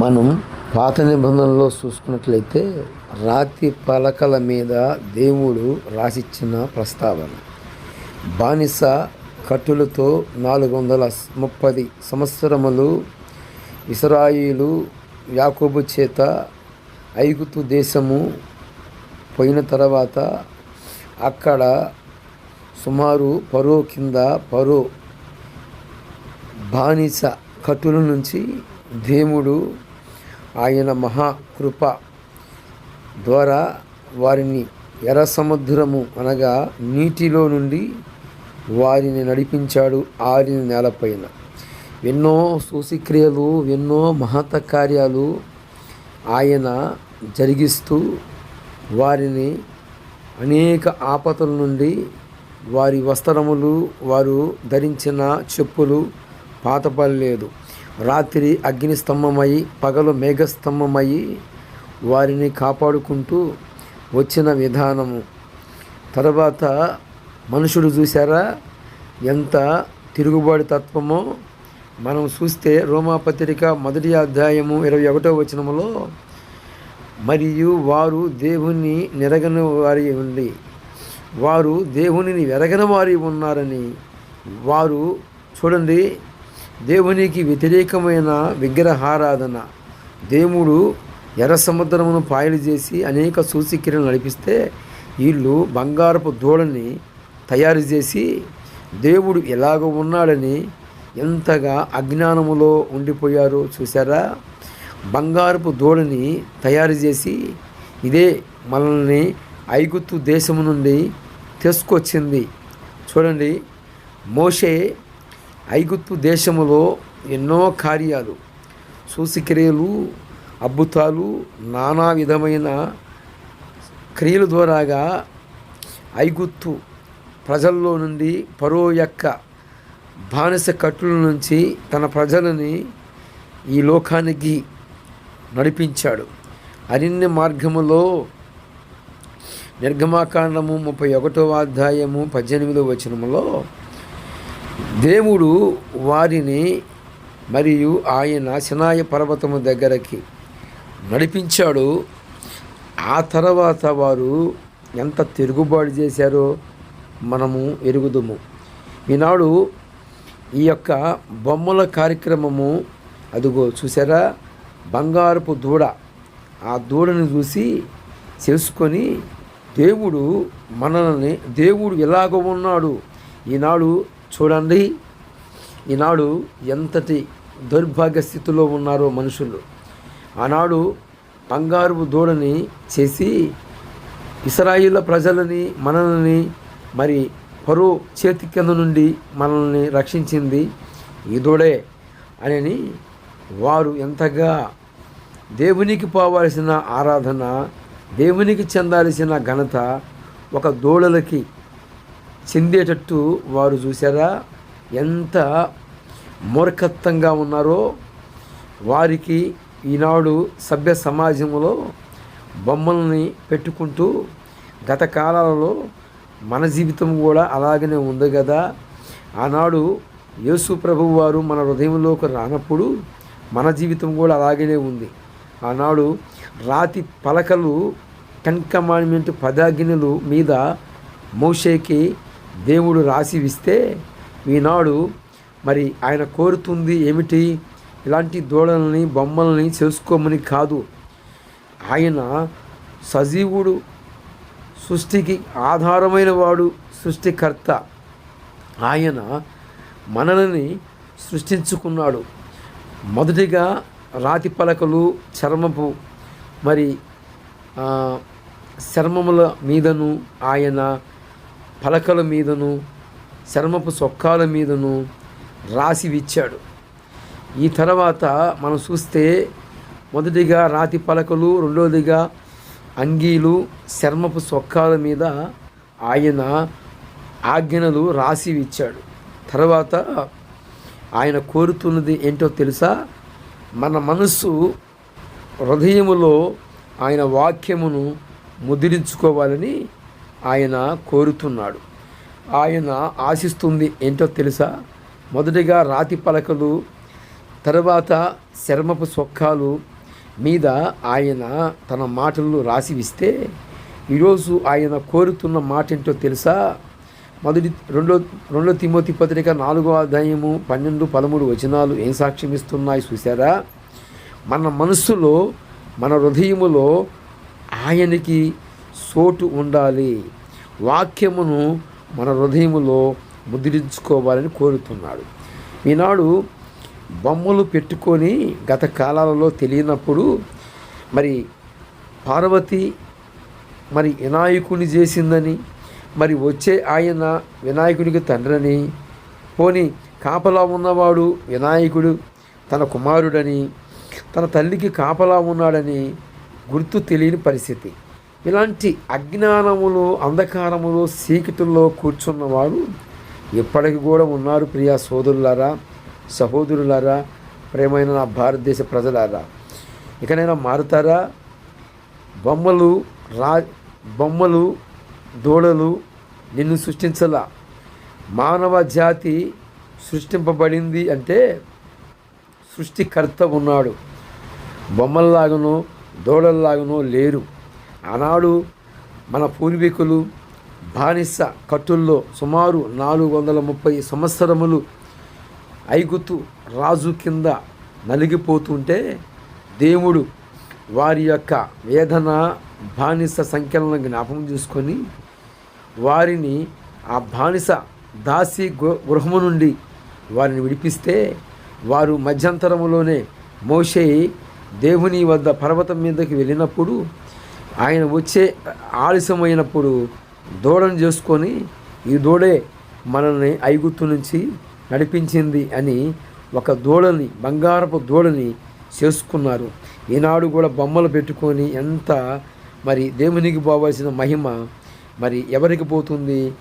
మనం పాత నిబంధనలో చూసుకున్నట్లయితే రాతి పలకల మీద దేవుడు రాసిచ్చిన ప్రస్తావన. బానిస కట్టులతో నాలుగు వందల ముప్పది సంవత్సరములు ఇస్రాయిలు యాకోబు చేత ఐగుతు దేశము పోయిన తర్వాత అక్కడ సుమారు పరో కింద పరో బానిస కట్టుల నుంచి దేవుడు ఆయన మహాకృప ద్వారా వారిని ఎర్ర సముద్రము అనగా నీటిలో నుండి వారిని నడిపించాడు ఆరిన నేలపైన ఎన్నో సూసిక్రియలు ఎన్నో మహత కార్యాలు ఆయన జరిగిస్తూ వారిని అనేక ఆపదల నుండి వారి వస్త్రములు వారు ధరించిన చెప్పులు పాతపడలేదు. రాత్రి అగ్ని స్తంభమై పగలు మేఘస్తంభమై వారిని కాపాడుకుంటూ వచ్చిన విధానము. తర్వాత మనుషుడు చూసారా ఎంత తిరుగుబాటు తత్వమో. మనం చూస్తే రోమాపత్రిక మొదటి అధ్యాయము ఇరవై ఒకటో వచనములో మరియు వారు దేవుని నిరగని వారి ఉండి వారు దేవునిని వెరగని వారి ఉన్నారని వారు చూడండి దేవునికి వ్యతిరేకమైన విగ్రహారాధన. దేవుడు ఎర్ర సముద్రమును పాయలు చేసి అనేక సూచిక్రియలు నడిపిస్తే వీళ్ళు బంగారపు దూడని తయారు చేసి దేవుడు ఎలాగ ఉన్నాడని ఎంతగా అజ్ఞానములో ఉండిపోయారో చూసారా బంగారపు దూడని తయారు చేసి ఇదే మనల్ని ఐగుత్తు దేశము నుండి తీసుకొచ్చింది. చూడండి మోషే ఐగుత్తు దేశములో ఎన్నో కార్యాలు సూసిక్రియలు అద్భుతాలు నానా విధమైన క్రియల ద్వారాగా ఐగుత్తు ప్రజల్లో నుండి పరో యొక్క బానిస కట్టుల నుంచి తన ప్రజలని ఈ లోకానికి నడిపించాడు. అరణ్య మార్గములో నిర్గమాకాండము ముప్పై ఒకటో అధ్యాయము పద్దెనిమిదో వచనములో దేవుడు వారిని మరియు ఆయన సినాయ పర్వతము దగ్గరకి నడిపించాడు. ఆ తర్వాత వారు ఎంత తిరుగుబాటు చేశారో మనము ఎరుగుదుము. ఈనాడు ఈ యొక్క బొమ్మల కార్యక్రమము అదిగో చూసారా? బంగారపు దూడ. ఆ దూడని చూసి చేసుకొని దేవుడు మనల్ని దేవుడు ఎలాగ ఉన్నాడు. ఈనాడు చూడండి. ఈనాడు ఎంతటి దౌర్భాగ్య స్థితిలో ఉన్నారో మనుషులు. ఆనాడు బంగారు దూడని చేసి ఇస్రాయిల ప్రజలని మనల్ని మరి పరో చేతి కింద నుండి మనల్ని రక్షించింది ఈ దూడే అని వారు ఎంతగా దేవునికి పోవాల్సిన ఆరాధన దేవునికి చెందాల్సిన ఘనత ఒక దూడలకి చెందేటట్టు వారు చూసారా ఎంత మూర్ఖత్వంగా ఉన్నారో. వారికి ఈనాడు సభ్య సమాజంలో బొమ్మల్ని పెట్టుకుంటూ గత కాలాలలో మన జీవితం కూడా అలాగనే ఉంది కదా ఆనాడు యేసు ప్రభువు వారు మన హృదయంలోకి రానప్పుడు మన జీవితం కూడా అలాగనే ఉంది. ఆనాడు రాతి పలకలు టెన్ కమాండ్మెంట్ పదాజ్ఞలు మీద మోషేకి దేవుడు రాసి ఈనాడు మరి ఆయన కోరుతుంది ఏమిటి? ఇలాంటి దూడలని బొమ్మల్ని చేసుకోమని కాదు. ఆయన సజీవుడు సృష్టికి ఆధారమైన వాడు సృష్టికర్త. ఆయన మనల్ని సృష్టించుకున్నాడు. మొదటిగా రాతి పలకలు చర్మపు మరి చర్మముల మీదను ఆయన పలకల మీదను చర్మపు సొక్కాల మీదను రాసి ఇచ్చాడు ఈ తర్వాత మనం చూస్తే మొదటిగా రాతి పలకలు రెండవదిగా అంగీలు చర్మపు సొక్కాల మీద ఆయన ఆజ్ఞలు రాసి ఇచ్చాడు తర్వాత ఆయన కోరుతున్నది ఏంటో తెలుసా? మన మనస్సు హృదయములో ఆయన వాక్యమును ముద్రించుకోవాలని ఆయన కోరుతున్నాడు. ఆయన ఆశిస్తుంది ఏంటో తెలుసా? మొదటిగా రాతి పలకలు తర్వాత శర్మపు సొక్కాలు మీద ఆయన తన మాటలు రాసివిస్తే ఈరోజు ఆయన కోరుతున్న మాట ఏంటో తెలుసా? మొదటి రెండో రెండో తిమోతి పత్రిక నాలుగో అధ్యాయము పన్నెండు పదమూడు వచనాలు ఏం సాక్ష్యం ఇస్తున్నాయి చూసారా మన మనస్సులో మన హృదయములో ఆయనకి సోటు ఉండాలి. వాక్యమును మన హృదయములో ముద్రించుకోవాలని కోరుతున్నాడు. ఈనాడు బొమ్మలు పెట్టుకొని గత కాలాలలో తెలియనప్పుడు మరి పార్వతి మరి వినాయకుని చేసిందని మరి వచ్చే ఆయన వినాయకునికి తండ్రని పోని కాపలా ఉన్నవాడు వినాయకుడు తన కుమారుడని తన తల్లికి కాపలా ఉన్నాడని గుర్తు తెలియని పరిస్థితి. ఇలాంటి అజ్ఞానములు అంధకారములు సీకటుల్లో కూర్చున్నవారు ఇప్పటికి కూడా ఉన్నారు ప్రియా సోదరులారా సహోదరులారా ప్రేమైన నా భారతదేశ ప్రజలారా. ఇకనైనా మారుతారా? బొమ్మలు రా బొమ్మలు దూడలు నిన్ను సృష్టించలా. మానవ జాతి సృష్టింపబడింది అంటే సృష్టికర్త ఉన్నాడు. బొమ్మల్లాగనో దూడల్లాగనో లేరు. ఆనాడు మన పూర్వీకులు బానిస కట్టుల్లో సుమారు నాలుగు వందల ముప్పై సంవత్సరములు ఐగుతు రాజు కింద నలిగిపోతుంటే దేవుడు వారి యొక్క వేదన బానిస సంఖ్యలను జ్ఞాపకం చేసుకొని వారిని ఆ బానిస దాసి గృహము నుండి వారిని విడిపిస్తే వారు మధ్యంతరములోనే మోషే దేవుని వద్ద పర్వతం మీదకి వెళ్ళినప్పుడు ఆయన వచ్చే ఆలస్యమైనప్పుడు దూడను చేసుకొని ఈ దూడే మనల్ని ఐగుత్తు నుంచి నడిపించింది అని ఒక దూడని బంగారపు దూడని చేసుకున్నారు. ఈనాడు కూడా బొమ్మలు పెట్టుకొని ఎంత మరి దేవునికి పోవాల్సిన మహిమ మరి ఎవరికి పోతుంది?